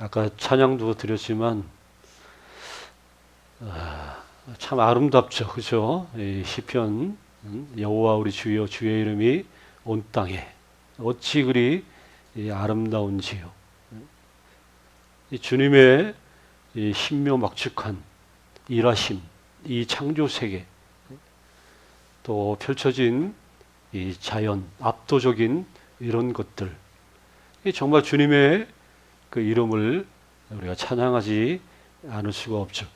아까 찬양도 드렸지만 아, 참 아름답죠, 그죠? 이 시편 음, 여호와 우리 주여 주의 이름이 온 땅에 어찌 그리 이 아름다운지요. 이 주님의 이 신묘막측한 일하심, 이 창조 세계, 또 펼쳐진 이 자연, 압도적인 이런 것들, 이 정말 주님의 그 이름을 우리가 찬양하지 않을 수가 없죠.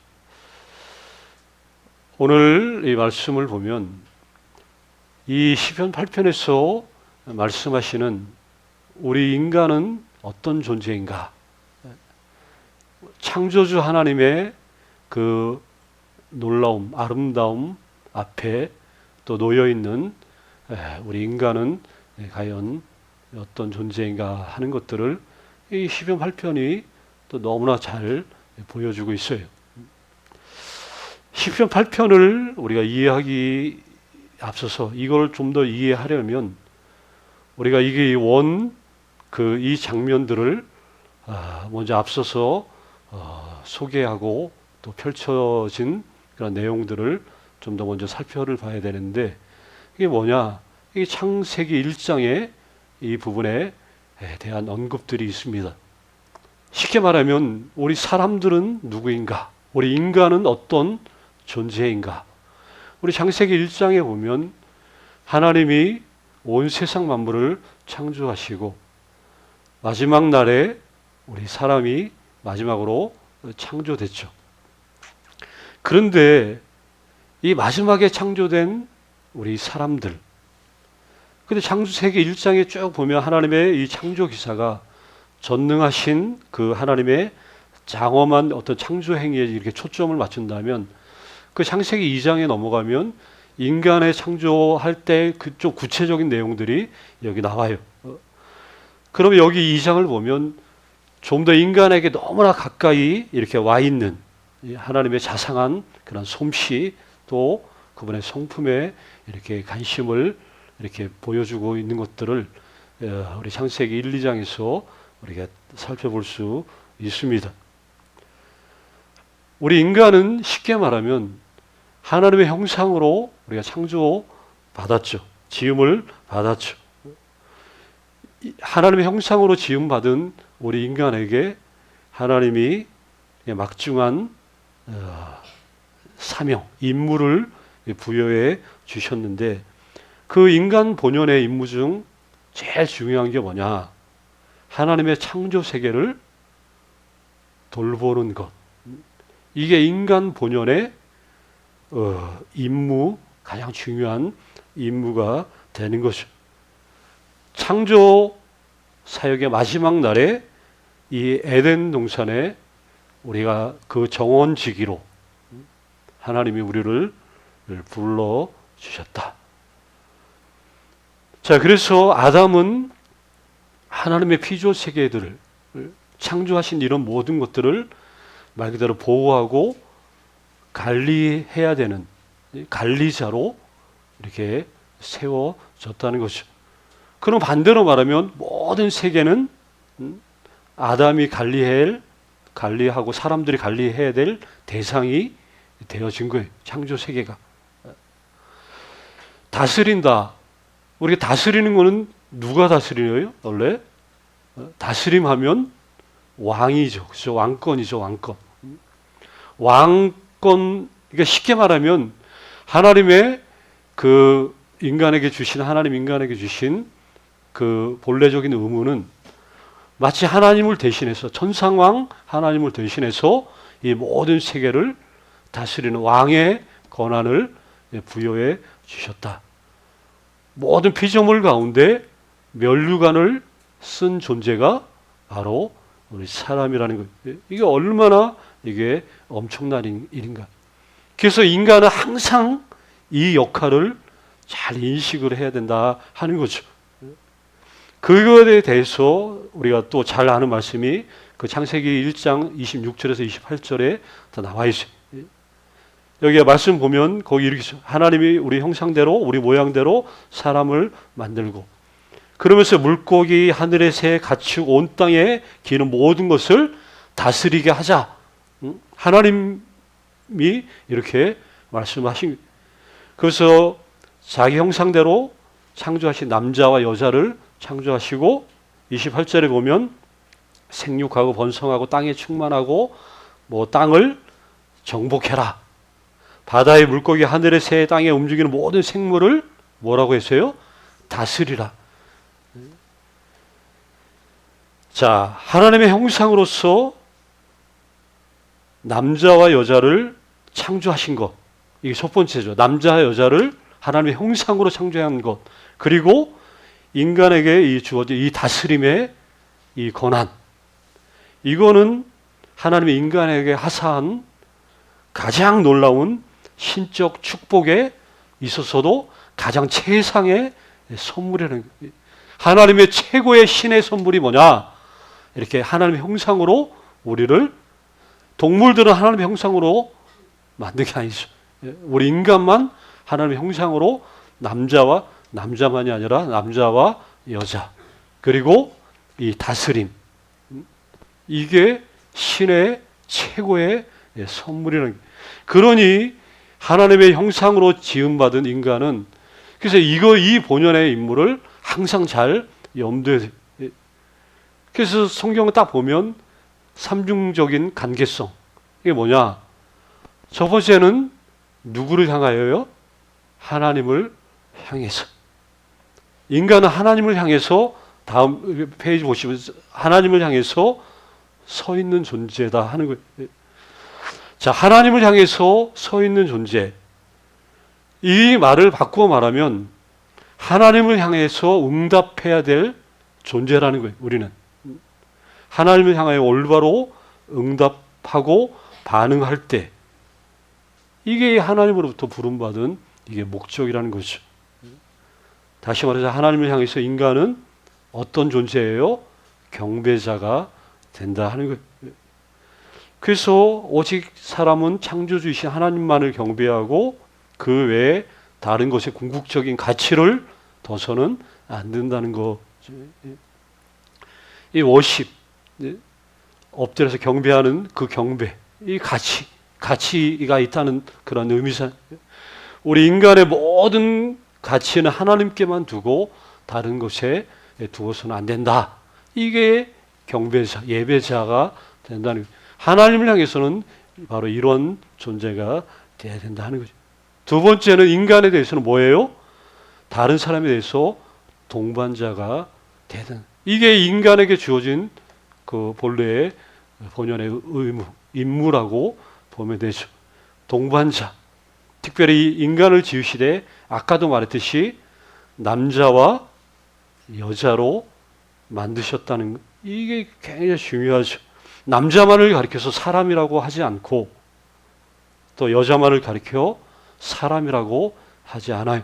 오늘 이 말씀을 보면 이 시편 8편에서 말씀하시는 우리 인간은 어떤 존재인가? 창조주 하나님의 그 놀라움, 아름다움 앞에 또 놓여 있는 우리 인간은 과연 어떤 존재인가 하는 것들을 이 시편 8편이 또 너무나 잘 보여주고 있어요. 시편 8편을 우리가 이해하기 앞서서 이걸 좀 더 이해하려면 우리가 이게 원 그 이 장면들을 아, 먼저 앞서서 어, 소개하고 또 펼쳐진 그런 내용들을 좀 더 먼저 살펴를 봐야 되는데 이게 뭐냐? 이게 창세기 1장에 이 부분에 대한 언급들이 있습니다. 쉽게 말하면 우리 사람들은 누구인가? 우리 인간은 어떤 존재인가? 우리 창세기 1장에 보면 하나님이 온 세상 만물을 창조하시고 마지막 날에 우리 사람이 마지막으로 창조됐죠. 그런데 이 마지막에 창조된 우리 사람들 근데 창조세계 1장에 쭉 보면 하나님의 이 창조 기사가 전능하신 그 하나님의 장엄한 어떤 창조 행위에 이렇게 초점을 맞춘다면 그 창세기 2장에 넘어가면 인간의 창조할 때 그쪽 구체적인 내용들이 여기 나와요. 어, 그러면 여기 2장을 보면 좀 더 인간에게 너무나 가까이 이렇게 와 있는 하나님의 자상한 그런 솜씨 또 그분의 성품에 이렇게 관심을 이렇게 보여주고 있는 것들을 어, 우리 창세기 1, 2장에서 우리가 살펴볼 수 있습니다. 우리 인간은 쉽게 말하면 하나님의 형상으로 우리가 창조 받았죠. 지음을 받았죠. 하나님의 형상으로 지음 받은 우리 인간에게 하나님이 막중한 어, 사명, 임무를 부여해 주셨는데 그 인간 본연의 임무 중 제일 중요한 게 뭐냐? 하나님의 창조 세계를 돌보는 것. 이게 인간 본연의 어, 임무 가장 중요한 임무가 되는 것이죠. 창조 사역의 마지막 날에 이 에덴 동산에 우리가 그 정원지기로 하나님이 우리를 불러 주셨다. 자, 그래서 아담은 하나님의 피조 세계들을 창조하신 이런 모든 것들을 말 그대로 보호하고 관리해야 되는 관리자로 이렇게 세워졌다는 것이죠. 그럼 반대로 말하면 모든 세계는 아담이 관리할 관리하고 사람들이 관리해야 될 대상이 되어진 거예요. 창조 세계가 다스린다. 우리가 다스리는 거는 누가 다스리요? 원래 다스림하면 왕이죠. 그죠? 왕권이죠. 왕권. 왕권 그러니까 쉽게 말하면 하나님의 그 인간에게 주신 하나님 인간에게 주신 그 본래적인 의무는 마치 하나님을 대신해서 천상왕 하나님을 대신해서 이 모든 세계를 다스리는 왕의 권한을 부여해 주셨다. 모든 피조물 가운데 멸류관을 쓴 존재가 바로 우리 사람이라는 것. 이게 얼마나 이게 엄청난 일인가. 그래서 인간은 항상 이 역할을 잘 인식을 해야 된다 하는 거죠. 그것에 대해서 우리가 또 잘 아는 말씀이 그 창세기 1장 26절에서 28절에 다 나와 있어요. 여기 말씀 보면 거기 이렇게 써 하나님이 우리 형상대로 우리 모양대로 사람을 만들고 그러면서 물고기 하늘의 새 가축 온 땅에 기는 모든 것을 다스리게 하자. 응? 하나님이 이렇게 말씀하신 그래서 자기 형상대로 창조하신 남자와 여자를 창조하시고 28절에 보면 생육하고 번성하고 땅에 충만하고 뭐 땅을 정복해라. 바다의 물고기 하늘의 새 땅에 움직이는 모든 생물을 뭐라고 했어요? 다스리라. 자, 하나님의 형상으로서 남자와 여자를 창조하신 것. 이게 첫 번째죠. 남자와 여자를 하나님의 형상으로 창조한 것. 그리고 인간에게 이 주어진 이 다스림의 이 권한. 이거는 하나님의 인간에게 하사한 가장 놀라운 신적 축복에 있어서도 가장 최상의 선물이라는. 하나님의 최고의 신의 선물이 뭐냐? 이렇게 하나님의 형상으로 우리를 동물들은 하나님의 형상으로 만든 게 아니죠. 예, 우리 인간만 하나님의 형상으로 남자와 남자만이 아니라 남자와 여자 그리고 이 다스림 이게 신의 최고의 예, 선물이라는. 그러니 하나님의 형상으로 지음받은 인간은 그래서 이거 이 본연의 인물을 항상 잘 염두에 예. 그래서 성경을 딱 보면 삼중적인 관계성 이게 뭐냐? 첫 번째는 누구를 향하여요? 하나님을 향해서 인간은 하나님을 향해서 다음 페이지 보시면 하나님을 향해서 서 있는 존재다 하는 거예요. 자, 하나님을 향해서 서 있는 존재. 이 말을 바꾸어 말하면 하나님을 향해서 응답해야 될 존재라는 거예요. 우리는 하나님을 향하여 올바로 응답하고 반응할 때 이게 하나님으로부터 부름받은 이게 목적이라는 거죠. 다시 말해서 하나님을 향해서 인간은 어떤 존재예요? 경배자가 된다 하는 거예요. 그래서 오직 사람은 창조주이신 하나님만을 경배하고 그 외에 다른 것에 궁극적인 가치를 둬서는 안 된다는 거죠. 이 워십, 엎드려서 경배하는 그 경배, 이 가치, 가치가 있다는 그런 의미상. 우리 인간의 모든 가치는 하나님께만 두고 다른 것에 두어서는 안 된다. 이게 경배자, 예배자가 된다는. 하나님을 향해서는 바로 이런 존재가 돼야 된다 하는 거죠. 두 번째는 인간에 대해서는 뭐예요? 다른 사람에 대해서 동반자가 되는. 이게 인간에게 주어진 그 본래의 본연의 의무, 임무라고 보면 되죠. 동반자. 특별히 인간을 지으시되 아까도 말했듯이 남자와 여자로 만드셨다는 것. 이게 굉장히 중요하죠. 남자만을 가리켜서 사람이라고 하지 않고 또 여자만을 가리켜 사람이라고 하지 않아요.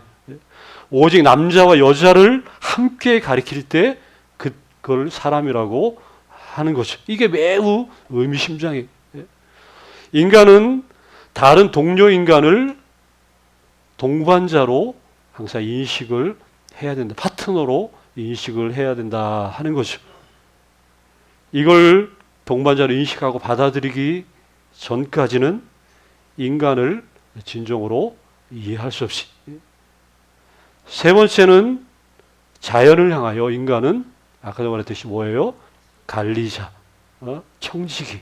오직 남자와 여자를 함께 가리킬 때 그걸 사람이라고 하는 거죠. 이게 매우 의미심장해요. 인간은 다른 동료 인간을 동반자로 항상 인식을 해야 된다. 파트너로 인식을 해야 된다 하는 거죠. 이걸 동반자로 인식하고 받아들이기 전까지는 인간을 진정으로 이해할 수 없이. 세 번째는 자연을 향하여 인간은 아까도 말했듯이 뭐예요? 관리자, 어? 청지기.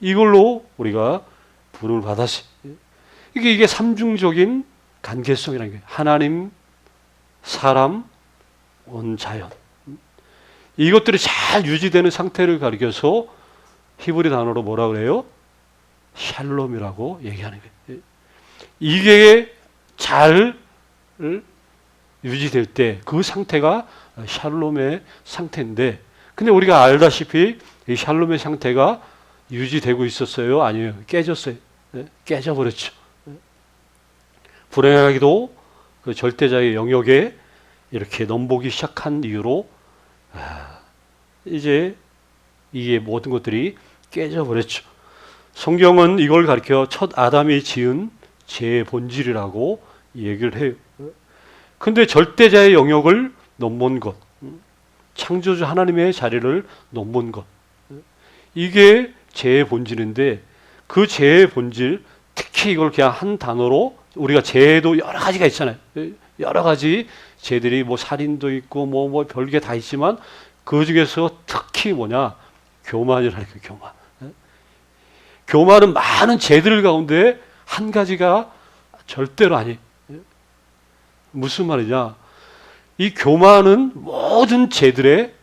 이걸로 우리가 부름을 받았어요. 이게 이게 삼중적인 관계성이라는 게 하나님, 사람, 온 자연. 이것들이 잘 유지되는 상태를 가리켜서 히브리 단어로 뭐라 그래요? 샬롬이라고 얘기하는 거예요. 이게 잘 유지될 때 그 상태가 샬롬의 상태인데 근데 우리가 알다시피 이 샬롬의 상태가 유지되고 있었어요? 아니요. 깨졌어요. 네? 깨져버렸죠. 네? 불행하기도 그 절대자의 영역에 이렇게 넘보기 시작한 이유로 아, 이제 이게 모든 것들이 깨져버렸죠. 성경은 이걸 가리켜 첫 아담이 지은 죄의 본질이라고 얘기를 해요. 근데 절대자의 영역을 넘본 것, 창조주 하나님의 자리를 넘본 것, 이게 죄의 본질인데 그 죄의 본질 특히 이걸 그냥 한 단어로 우리가 죄도 여러 가지가 있잖아요. 여러 가지 죄들이 뭐 살인도 있고 뭐뭐 별게 다 있지만 그 중에서 특히 뭐냐 교만이라는 게 교만. 교만은 많은 죄들 가운데 한 가지가 절대로 아니. 무슨 말이냐? 이 교만은 모든 죄들의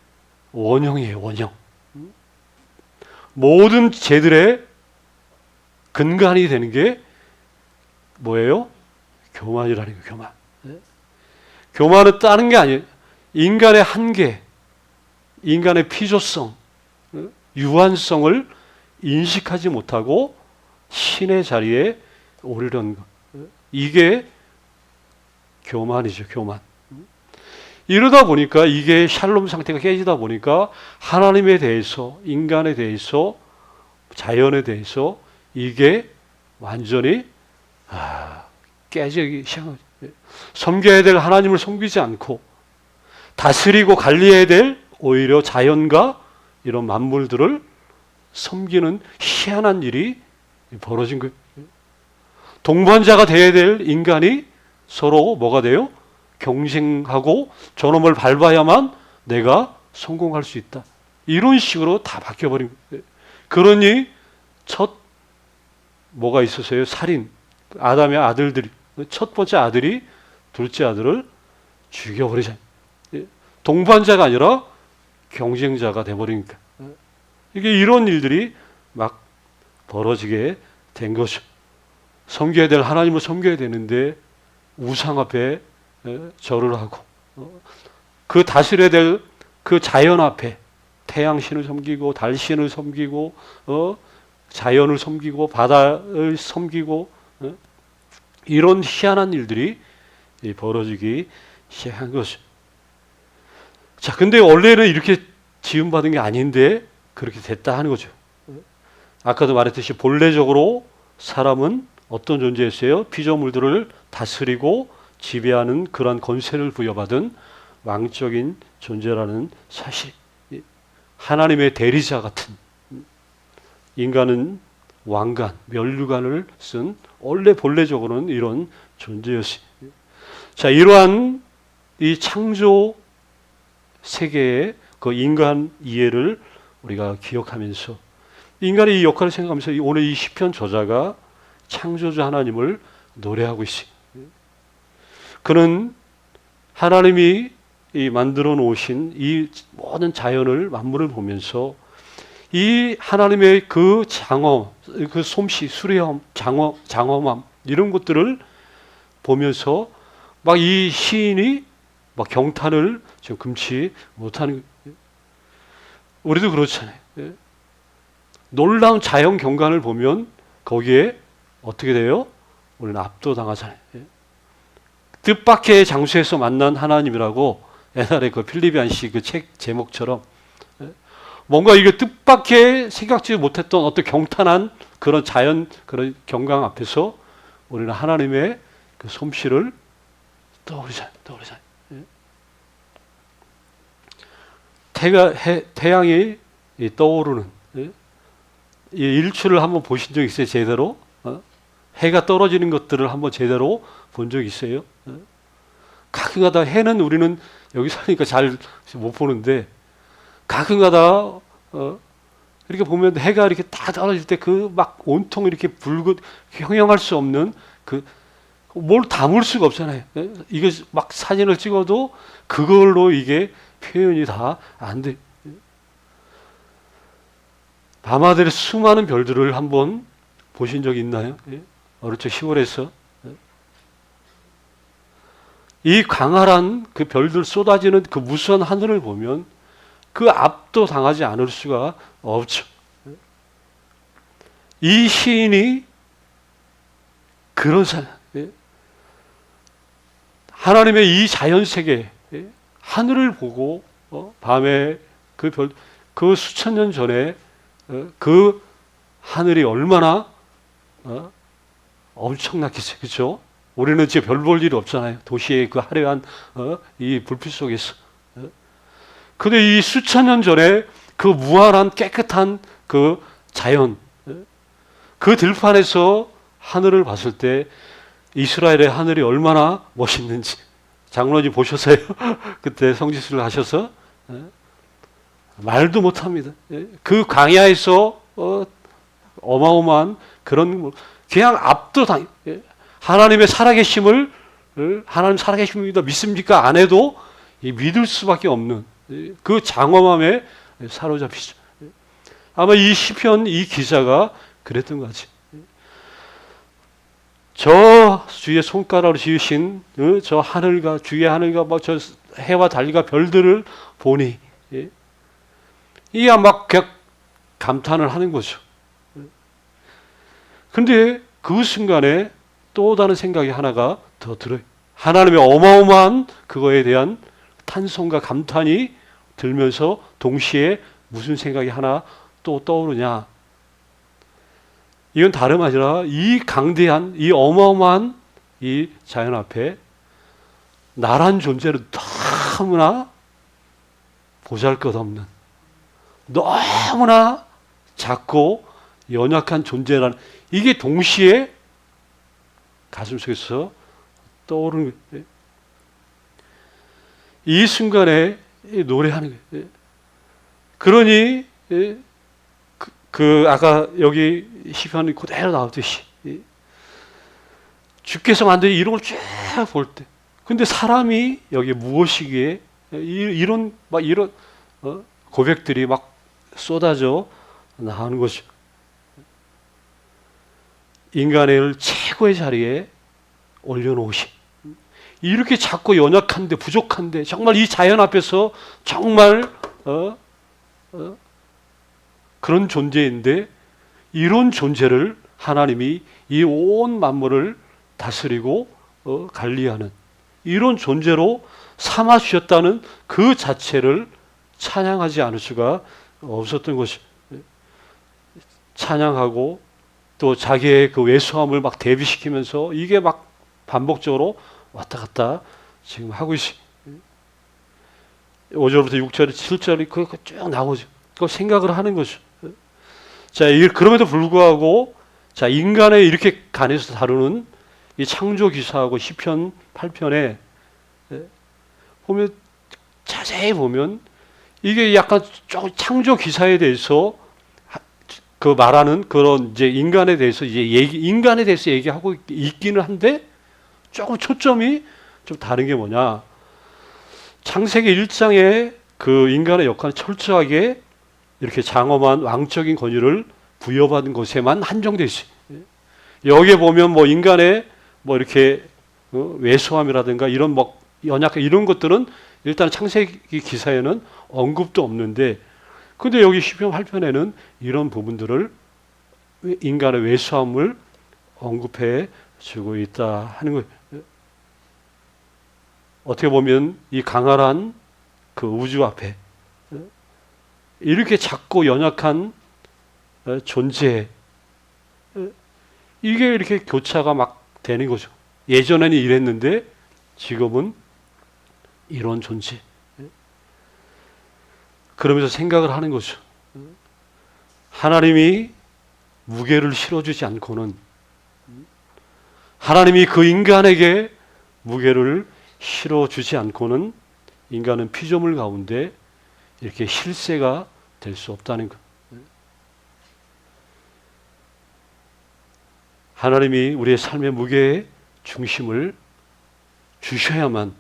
원형이에요, 원형. 모든 죄들의 근간이 되는 게 뭐예요? 교만이라는 게 교만. 교만은 다른 게 아니에요. 인간의 한계, 인간의 피조성, 유한성을 인식하지 못하고 신의 자리에 오르려는 것. 이게 교만이죠, 교만. 이러다 보니까 이게 샬롬 상태가 깨지다 보니까 하나님에 대해서, 인간에 대해서, 자연에 대해서 이게 완전히 아, 깨지기 시작하죠. 섬겨야 될 하나님을 섬기지 않고 다스리고 관리해야 될 오히려 자연과 이런 만물들을 섬기는 희한한 일이 벌어진 거예요. 동반자가 되어야 될 인간이 서로 뭐가 돼요? 경쟁하고 저놈을 밟아야만 내가 성공할 수 있다. 이런 식으로 다 바뀌어버린 거예요. 그러니 첫 뭐가 있었어요? 살인. 아담의 아들들이 첫 번째 아들이 둘째 아들을 죽여버리자. 동반자가 아니라 경쟁자가 돼버리니까. 이게 이런 일들이 막 벌어지게 된 거죠. 섬겨야 될 하나님을 섬겨야 되는데 우상 앞에 절을 하고 어, 그 다스려야 될 그 자연 앞에 태양신을 섬기고 달신을 섬기고 어, 자연을 섬기고 바다를 섬기고 어, 이런 희한한 일들이 벌어지기 시작한 것이죠. 자, 근데 원래는 이렇게 지음받은 게 아닌데 그렇게 됐다 하는 거죠. 아까도 말했듯이 본래적으로 사람은 어떤 존재였어요? 피조물들을 다스리고 지배하는 그러한 권세를 부여받은 왕적인 존재라는 사실. 하나님의 대리자 같은 인간은 왕관, 멸류관을 쓴 원래 본래적으로는 이런 존재였어요. 자, 이러한 이 창조 세계의 그 인간 이해를 우리가 기억하면서 인간의 이 역할을 생각하면서 오늘 이 시편 저자가 창조주 하나님을 노래하고 있어요. 그는 하나님이 이 만들어 놓으신 이 모든 자연을 만물을 보면서 이 하나님의 그 장엄, 그 솜씨, 수레함, 장엄, 장엄함 이런 것들을 보면서 막 이 시인이 막 경탄을 지금 금치 못하는 우리도 그렇잖아요. 예. 놀라운 자연 경관을 보면 거기에 어떻게 돼요? 우리는 압도당하잖아요. 예. 뜻밖의 장소에서 만난 하나님이라고 옛날에 그 필리비안 씨그책 제목처럼 예. 뭔가 이게 뜻밖의 생각지 못했던 어떤 경탄한 그런 자연 그런 경강 앞에서 우리는 하나님의 그 솜씨를 떠오르잖아요. 떠오르잖아요. 태가, 해, 태양이 이 떠오르는 예? 이 일출을 한번 보신 적 있어요? 제대로 어? 해가 떨어지는 것들을 한번 제대로 본 적 있어요? 어? 가끔가다 해는 우리는 여기 사니까 잘 못 보는데 가끔가다 어? 이렇게 보면 해가 이렇게 딱 떨어질 때 그 막 온통 이렇게 붉은 형용할 수 없는 그 뭘 담을 수가 없잖아요. 예? 이게 막 사진을 찍어도 그걸로 이게 표현이 다 안 돼. 밤하늘의 수많은 별들을 한번 보신 적 있나요? 예? 어릴 적 시골에서 예? 이 광활한 그 별들 쏟아지는 그 무수한 하늘을 보면 그 압도 당하지 않을 수가 없죠. 예? 이 시인이 그런 사람, 예? 하나님의 이 자연 세계, 예? 하늘을 보고 어? 밤에 그 별, 그 수천 년 전에 어? 그 하늘이 얼마나 어? 엄청났겠어요, 그렇죠? 우리는 이제 별볼 일이 없잖아요. 도시의 그 화려한 어? 이 불빛 속에서. 어? 근데 이 수천 년 전에 그 무한한 깨끗한 그 자연 그 들판에서 하늘을 봤을 때 이스라엘의 하늘이 얼마나 멋있는지 장로님 보셨어요? 그때 성지순을 하셔서 예? 말도 못합니다. 예? 그 광야에서 어, 어마어마한 그런 뭐 그냥 압도당 예? 하나님의 살아계심을 어, 하나님 살아계심입니다 믿습니까? 안 해도 이 믿을 수밖에 없는 예? 그 장엄함에 사로잡히죠. 예? 아마 이 시편 이 기자가 그랬던 거지. 저 주의 손가락으로 지으신 어, 저 하늘과 주의 하늘과 막 저 해와 달과 별들을 보니 예? 이야 막 감탄을 하는 거죠. 근데 그 순간에 또 다른 생각이 하나가 더 들어요. 하나님의 어마어마한 그거에 대한 탄성과 감탄이 들면서 동시에 무슨 생각이 하나 또 떠오르냐. 이건 다름 아니라 이 강대한, 이 어마어마한 이 자연 앞에 나란 존재는 너무나 보잘 것 없는, 너무나 작고 연약한 존재라는 이게 동시에 가슴 속에서 떠오르는. 이 순간에 노래하는 거예요. 그러니 예, 그, 그 아까 여기 시편이 그대로 나오듯이 예, 주께서 만든 걸쭉볼 때, 근데 사람이 여기 무엇이기에 이- 이런 막 이런 어, 고백들이 막 쏟아져 나오는 것이 인간을 최고의 자리에 올려놓으신 이렇게 작고 연약한데 부족한데 정말 이 자연 앞에서 정말 어, 어, 그런 존재인데 이런 존재를 하나님이 이 온 만물을 다스리고 어, 관리하는 이런 존재로 삼아 주셨다는 그 자체를 찬양하지 않을 수가 없었던 것이 찬양하고 또 자기의 그 외소함을 막 대비시키면서 이게 막 반복적으로 왔다 갔다 지금 하고 있어요. 5절부터 6절, 7절이 그쭉 나오죠. 그걸 생각을 하는 거죠. 자, 이 그럼에도 불구하고 자, 인간의 이렇게 간에서 다루는 이 창조 기사하고 시편 8편에 보면 자세히 보면 이게 약간 좀 창조 기사에 대해서 하- 그 말하는 그런 이제 인간에 대해서 이제 얘기 인간에 대해서 얘기하고 있- 있기는 한데 조금 초점이 좀 다른 게 뭐냐? 창세기 1장에 그 인간의 역할을 철저하게 이렇게 장엄한 왕적인 권위를 부여받은 것에만 한정돼 있어요. 여기에 보면 뭐 인간의 뭐 이렇게 어, 왜소함이라든가 이런 뭐 연약한 이런 것들은 일단 창세기 기사에는 언급도 없는데 근데 여기 시편 8편에는 이런 부분들을 인간의 왜소함을 언급해 주고 있다 하는 거예요. 어떻게 보면 이 강활한 그 우주 앞에 이렇게 작고 연약한 어, 존재 어, 이게 이렇게 교차가 막 되는 거죠. 예전에는 이랬는데 지금은 이런 존재. 그러면서 생각을 하는 거죠. 하나님이 무게를 실어주지 않고는 하나님이 그 인간에게 무게를 실어주지 않고는 인간은 피조물 가운데 이렇게 실세가 될 수 없다는 것. 하나님이 우리의 삶의 무게의 중심을 주셔야만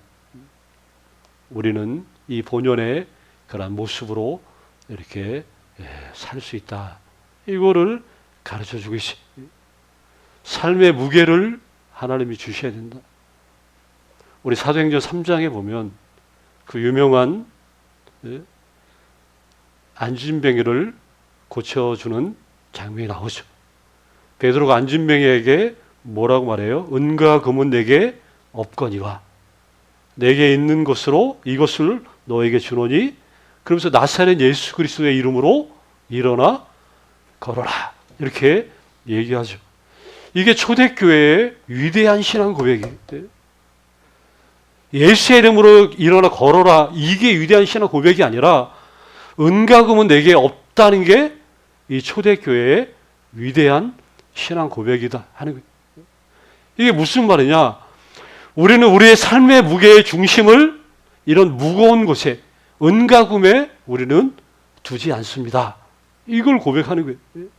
우리는 이 본연의 그런 모습으로 이렇게 살 수 있다. 이거를 가르쳐 주고 있어요. 삶의 무게를 하나님이 주셔야 된다. 우리 사도행전 3장에 보면 그 유명한 예, 안진뱅이를 고쳐주는 장면이 나오죠. 베드로가 안진뱅이에게 뭐라고 말해요? 은과 금은 내게 없거니와 내게 있는 것으로 이것을 너에게 주노니 그러면서 나사렛 예수 그리스도의 이름으로 일어나 걸어라 이렇게 얘기하죠. 이게 초대교회의 위대한 신앙 고백이에요. 예수의 이름으로 일어나 걸어라 이게 위대한 신앙 고백이 아니라 은가금은 내게 없다는 게 이 초대교회의 위대한 신앙 고백이다 하는 거예요. 이게 무슨 말이냐? 우리는 우리의 삶의 무게의 중심을 이런 무거운 곳에 은가금에 우리는 두지 않습니다. 이걸 고백하는 거예요.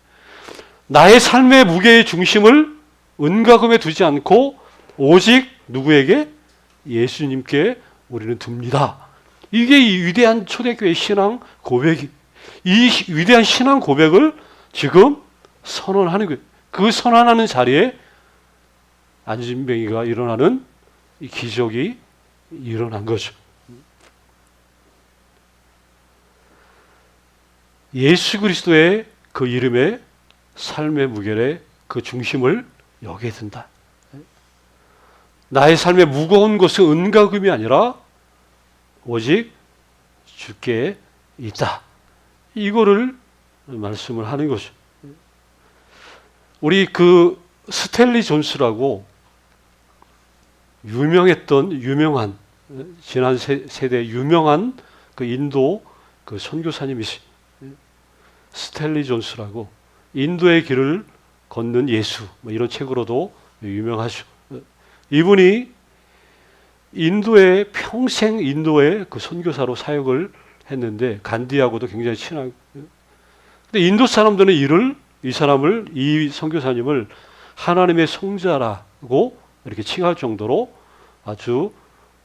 나의 삶의 무게의 중심을 은가금에 두지 않고 오직 누구에게 예수님께 우리는 둡니다. 이게 이 위대한 초대교회 신앙 고백이 이 시- 위대한 신앙 고백을 지금 선언하는 거예요. 그 선언하는 자리에 안진뱅이가 일어나는 이 기적이 일어난 거죠. 예수 그리스도의 그 이름에 삶의 무게의 그 중심을 여기에 든다. 나의 삶의 무거운 것은 은가금이 아니라 오직 주께 있다. 이거를 말씀을 하는 거죠. 우리 그 스텔리 존스라고 유명했던 유명한 지난 세, 세대 유명한 그 인도 그 선교사님이시 스텔리 존스라고 인도의 길을 걷는 예수 뭐 이런 책으로도 유명하죠. 이분이 인도에 평생 인도의 그 선교사로 사역을 했는데 간디하고도 굉장히 친하고 근데 인도 사람들은 이를 이 사람을 이 선교사님을 하나님의 성자라고 이렇게 칭할 정도로 아주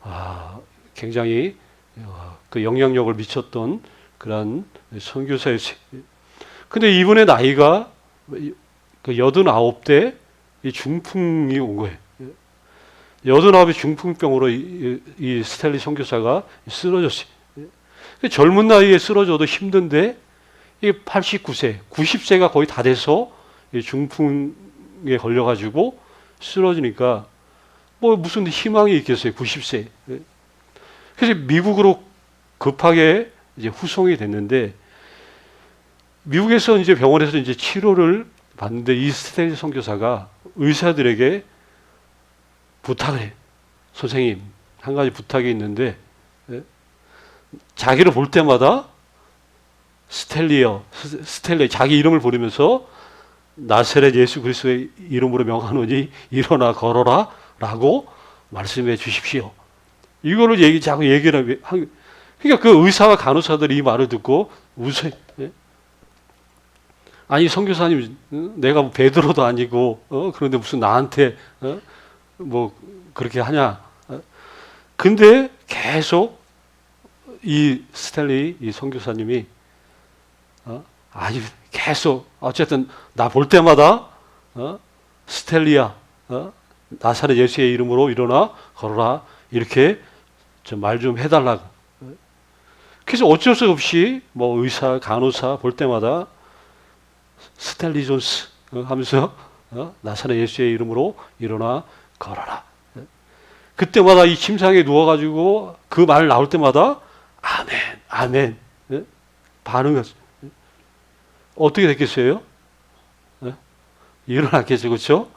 아, 굉장히 어, 그 영향력을 미쳤던 그런 선교사였어요. 근데 이분의 나이가 그 여든 아홉 대 중풍이 온 거예요. 여든아홉의 중풍병으로 이, 이 스텔리 선교사가 쓰러졌어요. 젊은 나이에 쓰러져도 힘든데 이 89세, 90세가 거의 다 돼서 이 중풍에 걸려가지고 쓰러지니까 뭐 무슨 희망이 있겠어요, 90세. 그래서 미국으로 급하게 이제 후송이 됐는데 미국에서 이제 병원에서 이제 치료를 받는데 이 스텔리 선교사가 의사들에게 부탁을 해요. 선생님, 한 가지 부탁이 있는데, 예? 자기를 볼 때마다 스텔리어, 스- 스텔리, 자기 이름을 부르면서 나세렛 예수 그리스도의 이름으로 명하노니 일어나 걸어라 라고 말씀해 주십시오. 이거를 얘기, 자꾸 얘기를 한, 그러니까 그 의사와 간호사들이 이 말을 듣고 웃어요. 예? 아니, 선교사님, 응? 내가 뭐 베드로도 아니고, 어? 그런데 무슨 나한테, 어? 뭐 그렇게 하냐. 어? 근데 계속 이 스텔리 이 선교사님이 어? 아니 계속 어쨌든 나 볼 때마다 어? 스텔리야 어? 나사렛 예수의 이름으로 일어나 걸어라 이렇게 말좀 해달라고. 어? 그래서 어쩔 수 없이 뭐 의사 간호사 볼 때마다 스텔리 존스 어? 하면서 어? 나사렛 예수의 이름으로 일어나 걸어라. 그때마다 이 침상에 누워가지고 그 말 나올 때마다 아멘, 아멘 예? 반응했어. 어떻게 됐겠어요? 예? 일어났겠죠, 그렇죠?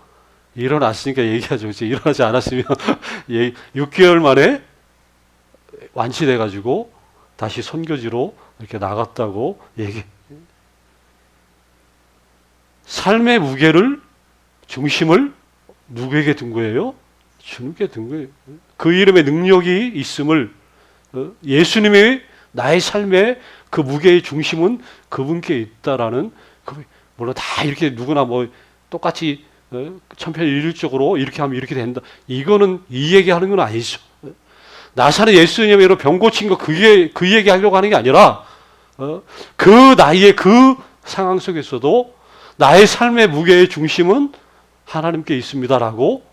일어났으니까 얘기하죠, 그렇죠? 일어나지 않았으면 예, 6개월 만에 완치돼가지고 다시 선교지로 이렇게 나갔다고 얘기. 삶의 무게를 중심을 누구에게 둔 거예요? 주님께 둔 거예요. 그 이름의 능력이 있음을 어, 예수님의 나의 삶의 그 무게의 중심은 그분께 있다라는 그 물론 다 이렇게 누구나 뭐 똑같이 어, 천편일률적으로 이렇게 하면 이렇게 된다. 이거는 이 얘기하는 건 아니죠. 나사렛 예수님으로 병 고친 거 그게 그 얘기하려고 하는 게 아니라 어, 그 나이의 그 상황 속에서도 나의 삶의 무게의 중심은 하나님께 있습니다라고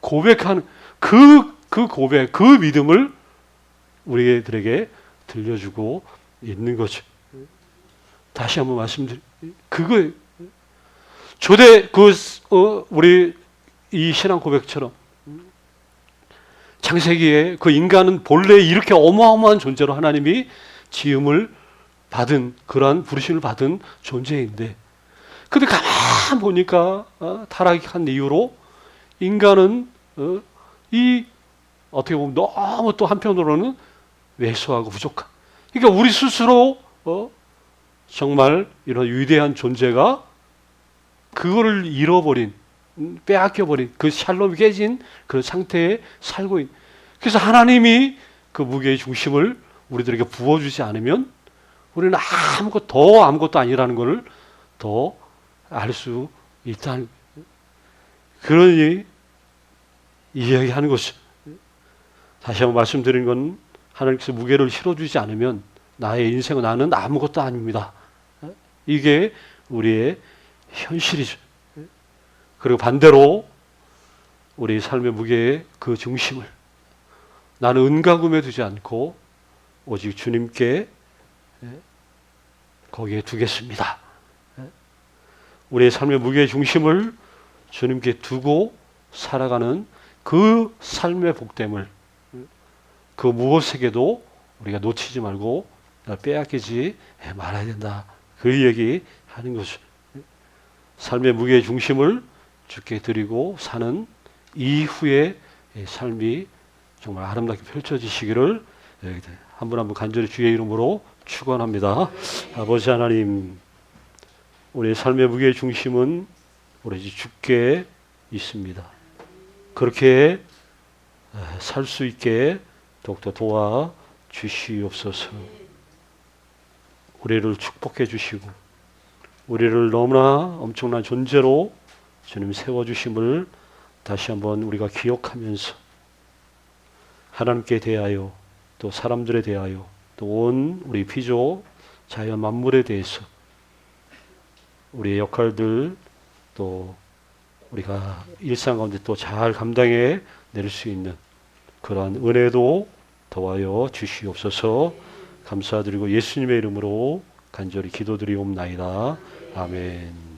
고백하는 그, 그 고백, 그 믿음을 우리들에게 들려주고 있는 거죠. 다시 한번 말씀드리, 그거 조대 그 어, 우리 이 신앙 고백처럼 창세기에 그 인간은 본래 이렇게 어마어마한 존재로 하나님이 지음을 받은 그러한 부르심을 받은 존재인데, 근데 가만 보니까 어, 타락한 이유로 인간은 어, 이 어떻게 보면 너무 또 한편으로는 왜소하고 부족한. 그러니까 우리 스스로 어? 정말 이런 위대한 존재가 그거를 잃어버린 음, 빼앗겨버린 그 샬롬이 깨진 그런 상태에 살고 있는 그래서 하나님이 그 무게의 중심을 우리들에게 부어주지 않으면 우리는 아무것 더 아무것도 아니라는 것을 더 알 수 있다는 그러니 이야기하는 것이 다시 한번 말씀드린 건 하나님께서 무게를 실어주지 않으면 나의 인생은 나는 아무것도 아닙니다. 이게 우리의 현실이죠. 그리고 반대로 우리 삶의 무게의 그 중심을 나는 은가금에 두지 않고 오직 주님께 거기에 두겠습니다. 우리의 삶의 무게의 중심을 주님께 두고 살아가는 그 삶의 복됨을 그 무엇에게도 우리가 놓치지 말고 빼앗기지 말아야 된다. 그 얘기 하는 거죠. 삶의 무게의 중심을 주께 드리고 사는 이후의 삶이 정말 아름답게 펼쳐지시기를 한 분 한 분 간절히 주의 이름으로 축원합니다. 아버지 하나님, 우리의 삶의 무게의 중심은 오로지 주께 있습니다. 그렇게 살 수 있게 더욱더 도와 주시옵소서. 우리를 축복해 주시고 우리를 너무나 엄청난 존재로 주님 세워 주심을 다시 한번 우리가 기억하면서 하나님께 대하여 또 사람들에 대하여 또 온 우리 피조 자연 만물에 대해서 우리의 역할들 또 우리가 일상 가운데 또 잘 감당해 낼 수 있는 그러한 은혜도 더하여 주시옵소서 감사드리고 예수님의 이름으로 간절히 기도드리옵나이다. 아멘.